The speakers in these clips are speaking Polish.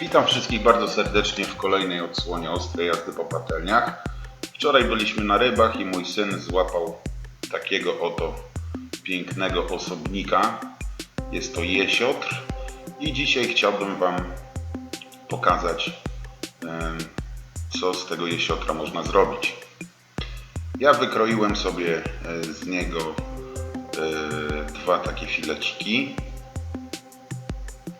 Witam wszystkich bardzo serdecznie w kolejnej odsłonie ostrej jazdy po patelniach. Wczoraj byliśmy na rybach i mój syn złapał takiego oto pięknego osobnika. Jest to jesiotr i dzisiaj chciałbym Wam pokazać co z tego jesiotra można zrobić. Ja wykroiłem sobie e, z niego e, dwa takie fileciki.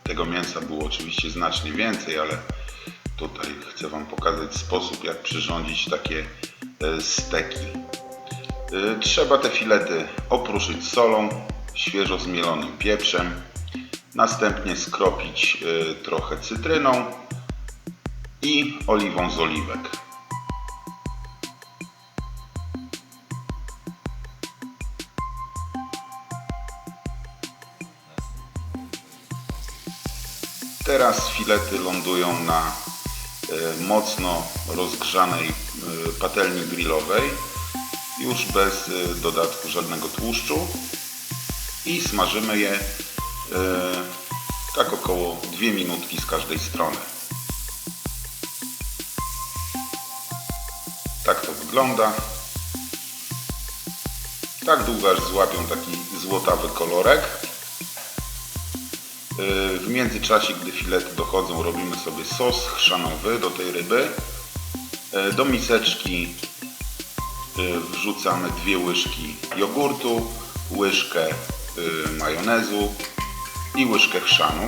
Tego mięsa było oczywiście znacznie więcej, ale tutaj chcę Wam pokazać sposób, jak przyrządzić takie e, steki. E, Trzeba te filety opruszyć solą, świeżo zmielonym pieprzem, następnie skropić e, trochę cytryną i oliwą z oliwek. Teraz filety lądują na e, mocno rozgrzanej e, patelni grillowej, już bez e, dodatku żadnego tłuszczu i smażymy je tak około 2 minutki z każdej strony. Tak to wygląda. Tak długo aż złapią taki złotawy kolorek. W międzyczasie, gdy filety dochodzą, robimy sobie sos chrzanowy do tej ryby. Do miseczki y, wrzucamy dwie łyżki jogurtu, łyżkę y, majonezu i łyżkę chrzanu.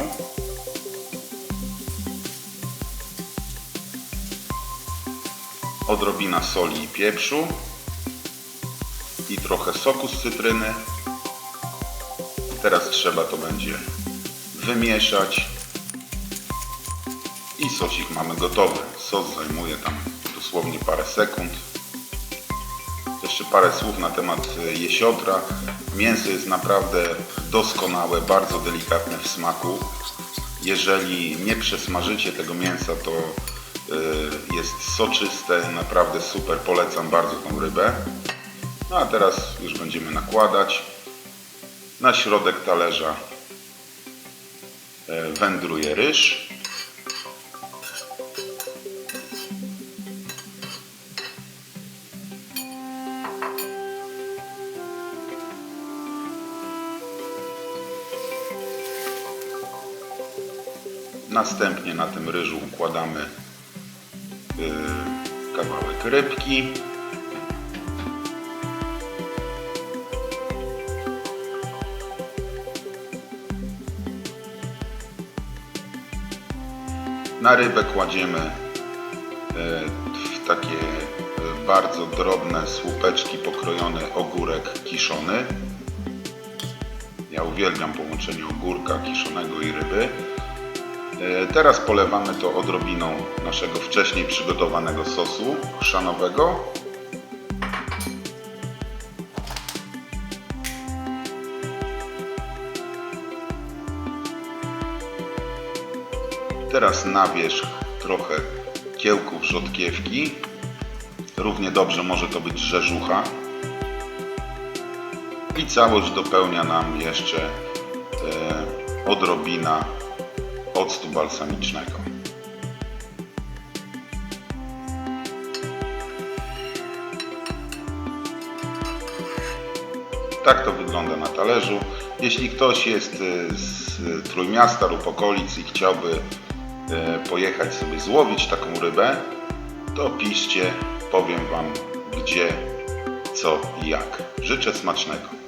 Odrobina soli i pieprzu i trochę soku z cytryny. Teraz trzeba to będzie wymieszać i sosik mamy gotowy. Sos zajmuje tam dosłownie parę sekund. Jeszcze parę słów na temat e, jesiotra. Mięso jest naprawdę doskonałe, bardzo delikatne w smaku. Jeżeli nie przesmażycie tego mięsa, to e, jest soczyste, naprawdę super, polecam bardzo tą rybę. No a teraz już będziemy nakładać. Na środek talerza wędruje ryż. Następnie na tym ryżu układamy y, kawałek rybki. Na rybę kładziemy e, w takie e, bardzo drobne słupeczki pokrojony ogórek kiszony. Ja uwielbiam połączenie ogórka kiszonego i ryby. E, Teraz polewamy to odrobiną naszego wcześniej przygotowanego sosu chrzanowego. Teraz na wierzch trochę kiełków rzodkiewki. Równie dobrze może to być rzeżucha. I całość dopełnia nam jeszcze e, odrobina octu balsamicznego. Tak to wygląda na talerzu. Jeśli ktoś jest e, z Trójmiasta lub okolic i chciałby e, pojechać sobie złowić taką rybę, to piszcie, powiem Wam gdzie, co i jak. Życzę smacznego.